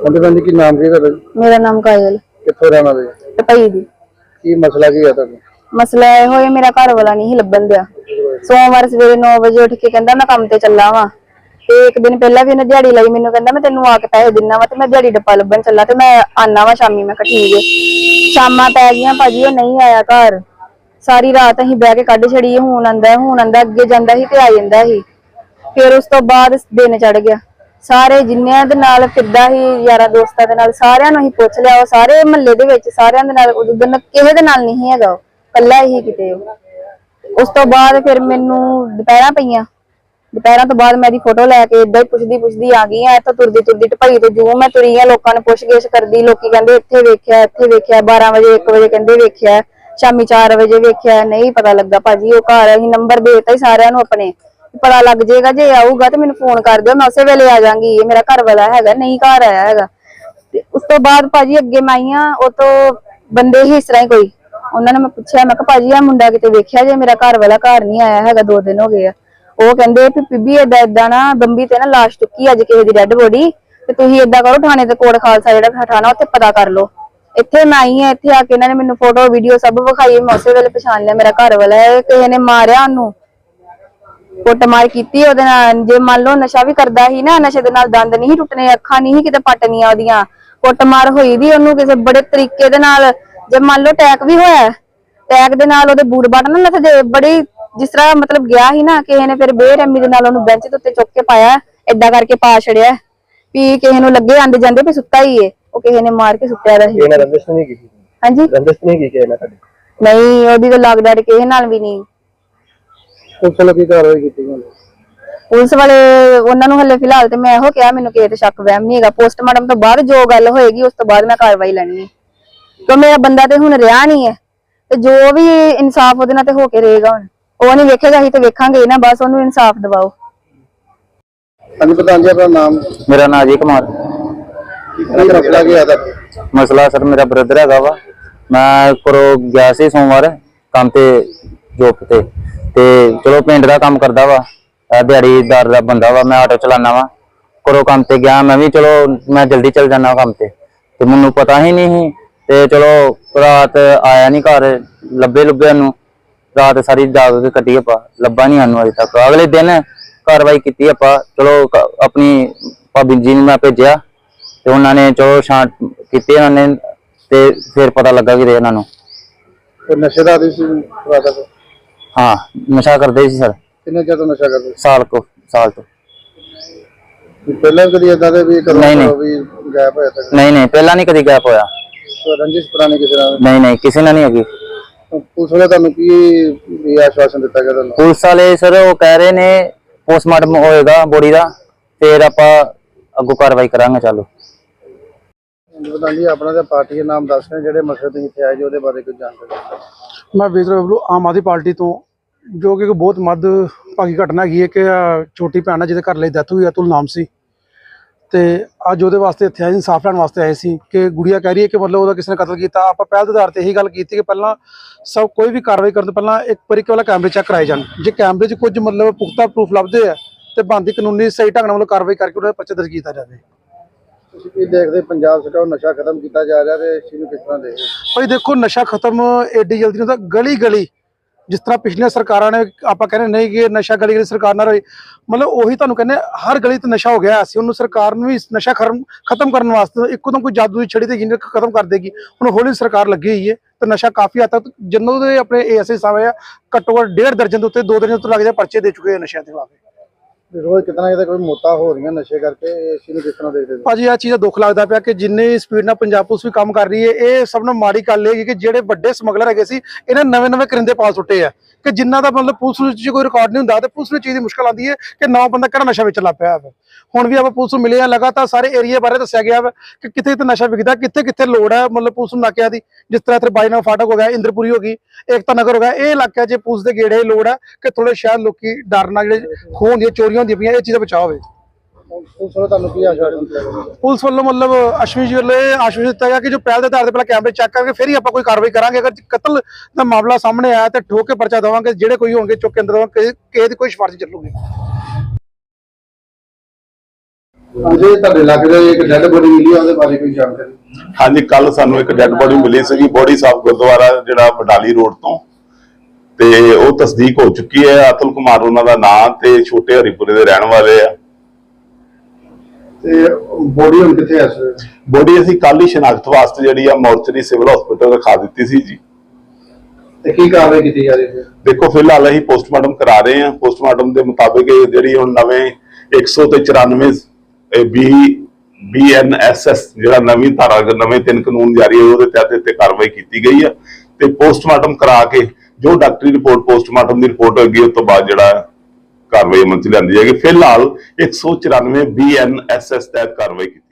ਹਾਂਜੀ ਭੈਣ ਜੀ ਕੀ ਨਾਮ ਕੀ ਤੁਹਾਡਾ? ਜੀ? ਮੇਰਾ ਨਾਮ ਕਾਜਲ। ਕਿੱਥੋਂ ਰਹਿਣ ਜੀ? ਟਪਈ ਦੀ। ਕੀ ਮਸਲਾ ਕੀ ਹੈ ਤੁਹਾਡਾ? ਮਸਲਾ ਇਹ ਹੋਇਆ ਮੇਰਾ ਘਰ ਵਾਲਾ ਨਹੀਂ ਸੀ ਲੱਭਣ ਦਿਆ। ਸੋਮਵਾਰ ਸਵੇਰੇ 9 ਵਜੇ ਉੱਠ ਕੇ ਕਹਿੰਦਾ ਮੈਂ ਕੰਮ ਤੇ ਚੱਲਾ ਵਾਂ। ਤੇ ਇੱਕ ਦਿਨ ਪਹਿਲਾਂ ਵੀ ਉਹਨੇ ਦਿਹਾੜੀ ਲਈ ਮੈਨੂੰ ਕਹਿੰਦਾ ਮੈਂ ਤੈਨੂੰ ਆ ਕੇ ਪੈਸੇ ਦਿੰਨਾ ਵਾ ਤੇ ਮੈਂ ਦਿਹਾੜੀ ਡੱਪਾ ਲੱਭਣ ਚੱਲਾ ਤੇ ਮੈਂ ਆਨਾ ਵਾ ਸ਼ਾਮੀ। ਮੈਂ ਕਿਹਾ ਠੀਕ ਹੈ ਸ਼ਾਮਾਂ ਪੈ ਗਈਆਂ ਭਾਜੀ ਉਹ ਨਹੀਂ ਆਇਆ ਘਰ। ਸਾਰੀ ਰਾਤ ਅਸੀਂ ਬਹਿ ਕੇ ਕੱਢ ਛੜੀ ਹੁਣ ਆਂਦਾ ਹੁਣ ਆਂਦਾ ਅੱਗੇ ਜਾਂਦਾ ਸੀ ਤੇ ਆ ਜਾਂਦਾ ਸੀ। ਫਿਰ ਉਸ ਤੋਂ ਬਾਅਦ ਦਿਨ ਚੜ ਗਿਆ। ਸਾਰੇ ਜਿੰਨਿਆਂ ਦੇ ਨਾਲ ਫਿਰਦਾ ਸੀ, ਯਾਰਾਂ ਦੋਸਤਾਂ ਦੇ ਨਾਲ, ਸਾਰਿਆਂ ਨੂੰ ਹੀ ਪੁੱਛ ਲਿਆ ਉਹ। ਸਾਰੇ ਮਹੱਲੇ ਦੇ ਵਿੱਚ ਸਾਰਿਆਂ ਦੇ ਨਾਲ, ਉਦੋਂ ਦਿਨ ਕਿਸੇ ਦੇ ਨਾਲ ਨਹੀਂ ਹੈਗਾ ਉਹ। ਕੱਲਾ ਹੀ ਕਿਤੇ ਉਹ। ਉਸ ਤੋਂ ਬਾਅਦ ਫਿਰ ਮੈਨੂੰ ਦੁਪਹਿਰਾਂ ਪਈਆਂ। ਦੁਪਹਿਰਾਂ ਤੋਂ ਬਾਅਦ ਮੈਂ ਦੀ ਫੋਟੋ ਲੈ ਕੇ ਇਦਾਂ ਹੀ ਪੁੱਛਦੀ ਪੁੱਛਦੀ ਆ ਗਈ ਆ, ਇੱਥੋਂ ਤੁਰਦੀ ਤੁਰਦੀ ਟਪਾਈ ਤੋਂ ਜੂ ਮੈਂ ਤੁਰੀ ਆ, ਲੋਕਾਂ ਨੇ ਪੁੱਛਗਿੱਛ ਕਰਦੀ, ਲੋਕੀ ਕਹਿੰਦੇ ਇੱਥੇ ਵੇਖਿਆ ਇੱਥੇ ਵੇਖਿਆ 12 ਵਜੇ 1 ਵਜੇ ਕਹਿੰਦੇ ਵੇਖਿਆ, ਸ਼ਾਮੀ 4 ਵਜੇ ਵੇਖਿਆ, ਨਹੀਂ ਪਤਾ ਲੱਗਾ ਭਾਜੀ, ਉਹ ਘਰ ਅਸੀਂ ਨੰਬਰ ਦੇਤਾ ਹੀ ਸਾਰਿਆਂ ਨੂੰ ਆਪਣੇ। ਪਤਾ ਲੱਗ ਜਾਏਗਾ, ਜੇ ਆਊਗਾ ਤੇ ਮੈਨੂੰ ਫੋਨ ਕਰ ਦਿਓ, ਮੈਂ ਉਸੇ ਵੇਲੇ ਆ ਜਾਾਂਗੀ। ਇਹ ਮੇਰਾ ਘਰ ਵਾਲਾ ਹੈਗਾ, ਨਹੀਂ ਘਰ ਆਇਆ ਹੈਗਾ। ਤੇ ਉਸ ਤੋਂ ਬਾਅਦ ਭਾਜੀ ਅੱਗੇ ਮੈਂ ਉਹ ਤੋਂ ਬੰਦੇ ਹੀ ਇਸ ਤਰ੍ਹਾਂ ਹੀ ਕੋਈ। ਉਹਨਾਂ ਨੇ ਮੈਂ ਪੁੱਛਿਆ, ਮੈਂ ਕਿਹਾ, ਭਾਜੀ ਆ ਮੁੰਡਾ ਕਿਤੇ ਵੇਖਿਆ ਜੇ? ਮੇਰਾ ਘਰ ਵਾਲਾ ਘਰ ਨਹੀਂ ਆਇਆ ਹੈਗਾ, ਦੋ ਦਿਨ ਹੋ ਗਏ ਆ। ਉਹ ਕਹਿੰਦੇ ਵੀ, ਬੀਬੀ, ਏਦਾਂ ਏਦਾਂ ਨਾ, ਬੰਬੀ ਤੇ ਨਾ ਲਾਸ਼ ਚੁੱਕੀ ਅੱਜ ਕਿਸੇ ਦੀ ਡੈੱਡ ਬੋਡੀ। ਤੇ ਤੁਸੀਂ ਏਦਾਂ ਕਰੋ, ਥਾਣੇ ਤੇ ਕੋੜ ਖਾਲਸਾ ਜਿਹੜਾ ਥਾਣਾ, ਉੱਥੇ ਪਤਾ ਕਰ ਲਓ। ਇੱਥੇ ਮੈਂ ਆਈ ਆ, ਇੱਥੇ ਆ ਕੇ ਇਹਨਾਂ ਨੇ ਮੈਨੂੰ ਫੋਟੋ ਵੀਡੀਓ ਸਭ ਵਿਖਾਈ, ਮੈਂ ਉਸੇ ਵੇਲੇ ਪਛਾਣ ਲਿਆ, ਮੇਰਾ ਘਰ ਵਾਲਾ ਹੈ। ਕਿਸੇ ਨੇ ਮਾਰਿਆ ਉਹਨੂੰ। ਕੁੱਟਮਾਰ ਕੀਤੀ ਉਹਦੇ ਨਾਲ ਜੇ ਮੰਨ ਲਓ ਨਸ਼ਾ ਵੀ ਕਰਦਾ ਸੀ ਨਾ ਨਸ਼ੇ ਦੇ ਨਾਲ ਦੰਦ ਨਹੀਂ ਟੁੱਟਣੇ ਅੱਖਾਂ ਨਹੀਂ ਕਿਤੇ ਪਟਣੀਆਂ ਉਹਦੀਆਂ ਕੁੱਟਮਾਰ ਹੋਈ ਦੀ ਉਹਨੂੰ ਕਿਸੇ ਬੜੇ ਤਰੀਕੇ ਦੇ ਨਾਲ ਜੇ ਮੰਨ ਲਓ ਅਟੈਕ ਵੀ ਹੋਇਆ ਅਟੈਕ ਦੇ ਨਾਲ ਉਹਦੇ ਬੂਟ ਬਟਨ ਨਾ ਨੱਥਦੇ ਬੜੀ ਜਿਸ ਤਰ੍ਹਾਂ ਮਤਲਬ ਗਿਆ ਸੀ ਨਾ ਕਿਸੇ ਨੇ ਫਿਰ ਬੇਰਹਿਮੀ ਦੇ ਨਾਲ ਉਹਨੂੰ ਬੈਂਚ ਦੇ ਉੱਤੇ ਚੁੱਕ ਕੇ ਪਾਇਆ ਏਦਾਂ ਕਰਕੇ ਪਾ ਛੜਿਆ ਵੀ ਕਿਸੇ ਨੂੰ ਲੱਗੇ ਆਂਦੇ ਜਾਂਦੇ ਵੀ ਸੁੱਤਾ ਹੀ ਏ ਉਹ ਕਿਸੇ ਨੇ ਮਾਰ ਕੇ ਸੁੱਟਿਆ ਦਾ ਸੀ। ਇਹਨਾਂ ਰੰਦਿਸ਼ ਨਹੀਂ ਕੀਤੀ ਹਾਂਜੀ। ਰੰਦਿਸ਼ ਨਹੀਂ ਕੀਤੀ ਇਹਨਾਂ ਤੁਹਾਡੀ? ਨਹੀਂ ਉਹਦੀ ਤਾਂ ਲੱਗ ਡਰ ਕਿਸੇ ਨਾਲ ਵੀ ਨਹੀਂ। ਪੁਲਿਸ ਵੱਲੋਂ ਕੀ ਕਾਰਵਾਈ ਕੀਤੀ ਗਈ ਪੁਲਿਸ ਵਾਲੇ ਉਹਨਾਂ ਨੂੰ ਹੱਲੇ ਫਿਲਹਾਲ ਤੇ ਮੈਂ ਇਹੋ ਕਿਹਾ ਮੈਨੂੰ ਕਿਸੇ ਤੇ ਸ਼ੱਕ ਵਹਿਮ ਨਹੀਂ ਹੈਗਾ। ਪੋਸਟਮਾਰਟਮ ਤੋਂ ਬਾਅਦ ਜੋ ਗੱਲ ਹੋਏਗੀ ਉਸ ਤੋਂ ਬਾਅਦ ਮੈਂ ਕਾਰਵਾਈ ਲੈਣੀ ਹੈ। ਕਿਉਂ ਮੇਰਾ ਬੰਦਾ ਤੇ ਹੁਣ ਰਿਹਾ ਨਹੀਂ ਹੈ ਤੇ ਜੋ ਵੀ ਇਨਸਾਫ ਉਹਦੇ ਨਾਲ ਤੇ ਹੋ ਕੇ ਰਹੇਗਾ ਹੁਣ। ਉਹ ਨਹੀਂ ਵੇਖੇਗਾ ਅਸੀਂ ਤੇ ਵੇਖਾਂਗੇ ਹੀ ਨਾ ਬਸ ਉਹਨੂੰ ਇਨਸਾਫ ਦਿਵਾਓ। ਹਾਂਜੀ ਪ੍ਰਧਾਨ ਜੀ ਆਪਣਾ ਨਾਮ? ਮੇਰਾ ਨਾਂ ਅਜੇ ਕੁਮਾਰ। ਕੀ ਮਸਲਾ ਕੀ ਹੈ ਤੁਹਾਡਾ ਮਸਲਾ ਸਰ ਮੇਰਾ ਬ੍ਰਦਰ ਹੈਗਾ ਵਾ। ਮੈਂ ਕਰੋ ਗਿਆ ਸੀ ਸੋਮਵਾਰ ਕੰਮ ਤੇ ਜੋਬ ਤੇ। ਤੇ ਚਲੋ ਪਿੰਡ ਦਾ ਕੰਮ ਕਰਦਾ ਵਾ, ਇਹ ਦਿਹਾੜੀਦਾਰ ਦਾ ਬੰਦਾ ਵਾ, ਮੈਂ ਆਟੋ ਚਲਾਉਣਾ ਵਾ। ਕਰੋ ਕੰਮ ਤੇ ਗਿਆ, ਮੈਂ ਵੀ ਚਲੋ, ਮੈਂ ਜਲਦੀ ਚੱਲ ਜਾਣਾ ਕੰਮ ਤੇ। ਤੇ ਮੈਨੂੰ ਪਤਾ ਹੀ ਨਹੀਂ ਸੀ, ਤੇ ਚਲੋ ਰਾਤ ਆਇਆ ਨਹੀਂ ਘਰ, ਲੱਭੇ ਲੁੱਭਿਆ ਨੂੰ। ਰਾਤ ਸਾਰੀ ਜਾਗ ਕੇ ਕੱਟੀ ਆਪਾਂ, ਲੱਭਾ ਨਹੀਂ ਸਾਨੂੰ ਅਜੇ ਤੱਕ। ਅਗਲੇ ਦਿਨ ਕਾਰਵਾਈ ਕੀਤੀ ਆਪਾਂ, ਚਲੋ ਕ- ਆਪਣੀ ਭਾਬੀ ਜੀ ਨੂੰ ਮੈਂ ਭੇਜਿਆ। ਤੇ ਉਹਨਾਂ ਨੇ ਚਲੋ ਛਾਂਟ ਕੀਤੀ ਉਹਨਾਂ ਨੇ, ਤੇ ਫਿਰ ਪਤਾ ਲੱਗਾ ਕਿ ਇਹਨਾਂ ਨੂੰ। ਕੋਈ ਨਸ਼ੇ ਦਾ ਆਦੀ ਸੀ ਰਾਦਾ ਹਾਂ ਨਸ਼ਾ ਕਰਦੇ ਸੀ ਸਰ। ਕਿੰਨੇ ਚਿਰ ਤੋਂ ਨਸ਼ਾ ਕਰਦੇ ਸਾਲ ਕੋ ਸਾਲ ਤੋਂ। ਸੀ ਪਹਿਲਾਂ ਵੀ ਕਦੀ ਇਦਾਂ ਦੇ ਵੀ ਕਰੋ ਨਹੀਂ, ਨਹੀਂ। ਕਰੋ ਵੀ ਗੈਪ ਹੋਇਆ ਤੱਕ ਨਹੀਂ ਨਹੀਂ ਪਹਿਲਾਂ ਨਹੀਂ ਕਦੀ ਗੈਪ ਹੋਇਆ। ਰੰਜਿਸ਼ ਪੁਰਾਣੀ ਕਿਸੇ ਨਾਲ? ਨਹੀਂ ਨਹੀਂ ਕਿਸੇ ਨਾਲ ਨਹੀਂ ਹੈਗੀ। ਪੁਲਿਸ ਵਾਲੇ ਤੁਹਾਨੂੰ ਕੀ ਵੀ ਆਸ਼ਵਾਸਨ ਦਿੱਤਾ ਗਿਆ ਤੁਹਾਨੂੰ? ਪੁਲਿਸ ਵਾਲੇ ਸਰ ਉਹ ਕਹਿ ਰਹੇ ਨੇ ਪੋਸਟਮਾਰਟਮ ਹੋਏਗਾ ਬੋਡੀ ਦਾ ਫਿਰ ਆਪਾਂ ਅੱਗੋਂ ਕਾਰਵਾਈ ਕਰਾਂਗੇ ਚਾਲੂ। ਪ੍ਰਧਾਨ ਜੀ ਆਪਣਾ ਤੇ ਪਾਰਟੀ ਦੇ ਨਾਮ ਦੱਸ ਰਹੇ ਜਿਹੜੇ ਮਸਲੇ ਤੁਸੀਂ ਇੱਥੇ ਆਏ ਜੀ ਉਹਦੇ ਬਾਰੇ ਕੁਝ ਜਾਣਕਾਰੀ। ਮੈਂ ਵਿਜੇ ਬਬਲੂ ਆਮ ਆਦਮੀ ਪਾਰਟੀ ਤੋਂ ਜੋ ਕਿ ਬਹੁਤ ਮੱਧ ਭਾਗੀ ਘਟਨਾ ਹੈਗੀ ਹੈ ਕਿ ਛੋਟੀ ਭੈਣ ਜਿਹਦੇ ਘਰ ਲਈ ਡੈਥ ਹੋਈ ਅਤੁਲ ਨਾਮ ਸੀ। ਤੇ ਅੱਜ ਉਹਦੇ ਵਾਸਤੇ ਇੱਥੇ ਆਏ ਇਨਸਾਫ ਲੈਣ ਵਾਸਤੇ ਆਏ ਸੀ ਕਿ ਗੁੜੀਆ ਕਹਿ ਰਹੀ ਹੈ ਕਿ ਮਤਲਬ ਉਹਦਾ ਕਿਸੇ ਨੇ ਕਤਲ ਕੀਤਾ। ਆਪਾਂ ਪਹਿਲ ਦੇ ਆਧਾਰ ਤੇ ਇਹੀ ਗੱਲ ਕੀਤੀ ਕਿ ਪਹਿਲਾਂ ਸਭ ਕੋਈ ਵੀ ਕਾਰਵਾਈ ਕਰਨ ਤੋਂ ਪਹਿਲਾਂ ਇੱਕ ਵਾਰੀ ਵਾਲਾ ਕੈਮਰੇ ਚੈੱਕ ਕਰਾਏ ਜਾਣ। ਜੇ ਕੈਮਰੇ 'ਚ ਕੁਝ ਮਤਲਬ ਪੁਖਤਾ ਪ੍ਰੂਫ ਲੱਭਦੇ ਆ ਤੇ ਬਣਦੀ ਕਾਨੂੰਨੀ ਸਹੀ ਢੰਗ ਨਾਲ ਕਾਰਵਾਈ ਕਰਕੇ ਉਹਨਾਂ ਦਾ ਪਰਚਾ ਦਰਜ ਕੀਤਾ ਜਾਵੇ। ਤੁਸੀਂ ਕੀ ਦੇਖਦੇ ਪੰਜਾਬ ਸਰਕਾਰ ਨੂੰ ਨਸ਼ਾ ਖਤਮ ਕੀਤਾ ਜਾ ਰਿਹਾ ਤੇ ਇਸ ਨੂੰ ਕਿਸ ਤਰ੍ਹਾਂ ਦੇਖਦੇ ਭਾਈ ਦੇਖੋ ਨਸ਼ਾ ਖਤਮ ਏਡੀ ਜਲਦੀ ਨਹੀਂ ਹੁੰਦਾ ਗਲੀ ਗਲੀ ਜਿਸ ਤਰ੍ਹਾਂ ਪਿਛਲੀਆਂ ਸਰਕਾਰਾਂ ਨੇ, ਆਪਾਂ ਕਹਿੰਦੇ ਨਹੀਂ ਕਿ ਨਸ਼ਾ ਗਲੀ ਗਲੀ ਸਰਕਾਰ ਨਾਲ ਹੋਈ, ਮਤਲਬ ਉਹੀ ਤੁਹਾਨੂੰ ਕਹਿੰਦੇ ਹਰ ਗਲੀ ਤੇ ਨਸ਼ਾ ਹੋ ਗਿਆ ਅਸੀਂ ਉਹਨੂੰ ਸਰਕਾਰ ਨੂੰ ਵੀ ਨਸ਼ਾ ਖਰਮ, ਖਤਮ ਕਰਨ ਵਾਸਤੇ ਇੱਕੋ ਦਮ ਕੋਈ ਜਾਦੂ ਦੀ ਛੜੀ ਤੇ ਜਿੰਨੇ ਖਤਮ ਕਰ ਦੇਗੀ, ਹੁਣ ਹੌਲੀ ਸਰਕਾਰ ਲੱਗੀ ਹੋਈ ਹੈ ਤੇ ਨਸ਼ਾ ਕਾਫੀ ਹੱਦ ਤੱਕ ਜਿੰਨੋਂ ਦੇ ਆਪਣੇ ਏਐਸਏ ਸਾਹਿਬ ਆ, ਘੱਟੋ ਘੱਟ ਡੇਢ ਦਰਜਨ ਦੇ ਉੱਤੇ, ਦੋ ਦਰਜਨ ਤੋਂ ਲੱਗ ਜਾ ਪਰਚੇ ਦੇ ਚੁੱਕੇ ਆ ਨਸ਼ਿਆਂ ਦੇ ਖਿਲਾਫ। ਰੋਜ਼ ਕਿਤਨਾ ਕਿਤੇ ਕੋਈ ਮੌਤਾਂ ਹੋ ਰਹੀਆਂ ਨਸ਼ੇ ਕਰਕੇ ਇਸ ਨੂੰ ਕਿਸ ਤਰ੍ਹਾਂ ਦੇਖਦੇ ਹੋ ਭਾਜੀ ਇਹ ਚੀਜ਼ ਦਾ ਦੁੱਖ ਲੱਗਦਾ ਪਿਆ ਕਿ ਜਿੰਨੀ ਸਪੀਡ ਨਾਲ ਪੰਜਾਬ ਪੁਲਿਸ ਵੀ ਕੰਮ ਕਰ ਰਹੀ ਹੈ, ਇਹ ਸਭ ਨੂੰ ਮਾੜੀ ਗੱਲ ਹੈ ਕਿ ਜਿਹੜੇ ਵੱਡੇ ਸਮਗਲਰ ਹੈਗੇ ਸੀ, ਇਹਨਾਂ ਨਵੇਂ ਨਵੇਂ ਕਰਿੰਦੇ ਪਾਲ ਸੁੱਟੇ ਆ। ਕਿ ਜਿਨ੍ਹਾਂ ਦਾ ਮਤਲਬ ਪੁਲਿਸ ਨੂੰ ਕੋਈ ਰਿਕਾਰਡ ਨਹੀਂ ਹੁੰਦਾ, ਤੇ ਪੁਲਿਸ ਨੂੰ ਚੀਜ਼ ਦੀ ਮੁਸ਼ਕਲ ਆਉਂਦੀ ਹੈ ਕਿ ਨਵਾਂ ਬੰਦਾ ਕਿਹੜਾ ਨਸ਼ਾ ਵੇਚਣ ਲੱਗ ਪਿਆ ਹੈ ਹੁਣ ਵੀ ਆਪਾਂ ਪੁਲਿਸ ਨੂੰ ਮਿਲੇ ਆ, ਲਗਾਤਾਰ ਸਾਰੇ ਏਰੀਆ ਬਾਰੇ ਦੱਸਿਆ ਗਿਆ ਵਾ ਕਿ ਕਿੱਥੇ ਕਿੱਥੇ ਨਸ਼ਾ ਵਿਕਦਾ, ਕਿੱਥੇ ਕਿੱਥੇ ਲੋੜ ਹੈ ਮਤਲਬ ਪੁਲਿਸ ਨੂੰ ਨਾਕਿਆਂ ਦੀ। ਜਿਸ ਤਰ੍ਹਾਂ ਇੱਥੇ ਬਾਈਨਾ ਫਾਟਕ ਹੋ ਗਿਆ, ਇੰਦਰਪੁਰੀ ਹੋ ਗਈ, ਏਕਤਾ ਨਗਰ ਹੋ ਗਿਆ, ਇਹ ਇਲਾਕਿਆਂ 'ਚ ਪੁਲਿਸ ਦੇ ਗੇੜੇ ਲੋੜ ਹੈ ਕਿ ਥੋੜੇ ਸ਼ਾਇਦ ਲੋਕੀ ਡਰ ਨਾਲ ਜਿਹੜੇ ਖੂਨ ਦੀਆਂ ਚੋਰੀਆਂ ਹੁੰਦੀਆਂ ਪਈਆਂ ਇਹ ਚੀਜ਼ਾਂ ਬਚਾਅ ਹੋਵੇ ਪੁਲਿਸ ਵੱਲੋਂ ਤੁਹਾਨੂੰ ਕੀ ਆਸ਼ਵਾਸਨ ਦਿੱਤਾ ਗਿਆ ਪੁਲਿਸ ਵੱਲੋਂ ਮਤਲਬ ਜੀ ਵੱਲੋਂ ਇਹ ਆਸ਼ਵਾਸਨ ਦਿੱਤਾ ਗਿਆ ਕਿ ਜੋ ਪਹਿਲ ਦੇ ਆਧਾਰ ਤੇ ਪਹਿਲਾਂ ਕੈਮਰੇ ਚੈੱਕ ਕਰਕੇ ਫਿਰ ਹੀ ਆਪਾਂ ਕੋਈ ਕਾਰਵਾਈ ਕਰਾਂਗੇ। ਅਗਰ ਕਤਲ ਦਾ ਮਾਮਲਾ ਸਾਹਮਣੇ ਆਇਆ ਤੇ ਠੋਕ ਕੇ ਪਰਚਾ ਦੇਵਾਂਗੇ ਜਿਹੜੇ ਕੋਈ ਹੋਣਗੇ ਚੁੱਕ ਕੇ ਅੰਦਰ ਦੇਵਾਂਗੇ ਕਿਸੇ ਦੀ ਕੋਈ ਸਿਫਾਰਿਸ਼ ਚੱਲੂਗੀ। ਹਾਂਜੀ ਤੁਹਾਡੇ ਇਲਾਕੇ ਦੇ ਇੱਕ ਡੈਡ ਬੋਡੀ ਮਿਲੀ ਆ ਉਹਦੇ ਬਾਰੇ ਕੋਈ ਜਾਣਕਾਰੀ? ਹਾਂਜੀ ਕੱਲ ਸਾਨੂੰ ਇੱਕ ਡੈੱਡ ਬੋਡੀ ਮਿਲੀ ਸੀਗੀ ਬੋਡੀ ਸਾਹਿਬ ਗੁਰਦੁਆਰਾ ਜਿਹੜਾ ਬਡਾਲੀ ਰੋਡ ਤੋਂ। ਤੇ ਉਹ ਤਸਦੀਕ ਹੋ ਚੁੱਕੀ ਹੈ ਅਤਲ ਕੁਮਾਰ ਉਹਨਾਂ ਦਾ ਨਾਮ ਤੇ ਛੋਟੇ ਹਰੀਪੁਰੇ ਦੇ ਰਹਿਣ ਵਾਲੇ ਆ। ਤੇ ਬੋਡੀ ਹੁਣ ਕਿੱਥੇ ਹੈ? ਬੋਡੀ ਅਸੀਂ ਕੱਲ ਹੀ ਸ਼ਨਾਖਤ ਵਾਸਤੇ ਜਿਹੜੀ ਆ ਮੋਰਚਰੀ ਸਿਵਲ ਹਸਪੀਟਲ ਰਖਾ ਦਿੱਤੀ ਸੀ ਜੀ। ਤੇ ਕੀ ਕਾਰਵਾਈ ਕੀਤੀ ਜਾ ਰਹੀ ਹੈ? ਦੇਖੋ ਫਿਲਹਾਲ ਅਸੀਂ ਪੋਸਟਮਾਰਟਮ ਕਰਾ ਰਹੇ ਹਾਂ। ਪੋਸਟਮਾਰਟਮ ਦੇ ਮੁਤਾਬਿਕ ਇਹ ਜਿਹੜੀ ਹੁਣ ਨਵੇਂ 100 ਤੇ 94 ਬੀ ਬੀਐਨਐਸਐਸ ਜਿਹੜਾ ਨਵੀਂ ਧਾਰਾ ਨਵੇਂ ਤਿੰਨ ਕਾਨੂੰਨ ਜਾਰੀ ਹੋਏ ਉਹਦੇ ਤਹਿਤ ਇੱਥੇ ਕਾਰਵਾਈ ਕੀਤੀ ਗਈ ਆ। ਤੇ ਪੋਸਟਮਾਰਟਮ ਕਰਾ ਕੇ ਜੋ ਡਾਕਟਰੀ ਰਿਪੋਰਟ, ਪੋਸਟਮਾਰਟਮ ਦੀ ਰਿਪੋਰਟ ਹੋਏਗੀ ਉਸ ਤੋਂ ਬਾਅਦ ਜਿਹੜਾ ਕਾਰਵਾਈ ਅਮਲ ਚ ਲਿਆਂਦੀ ਜਾਏਗੀ। ਫਿਲਹਾਲ 194 ਬੀਐਨਐਸਐਸ ਤਹਿਤ ਕਾਰਵਾਈ ਕੀਤੀ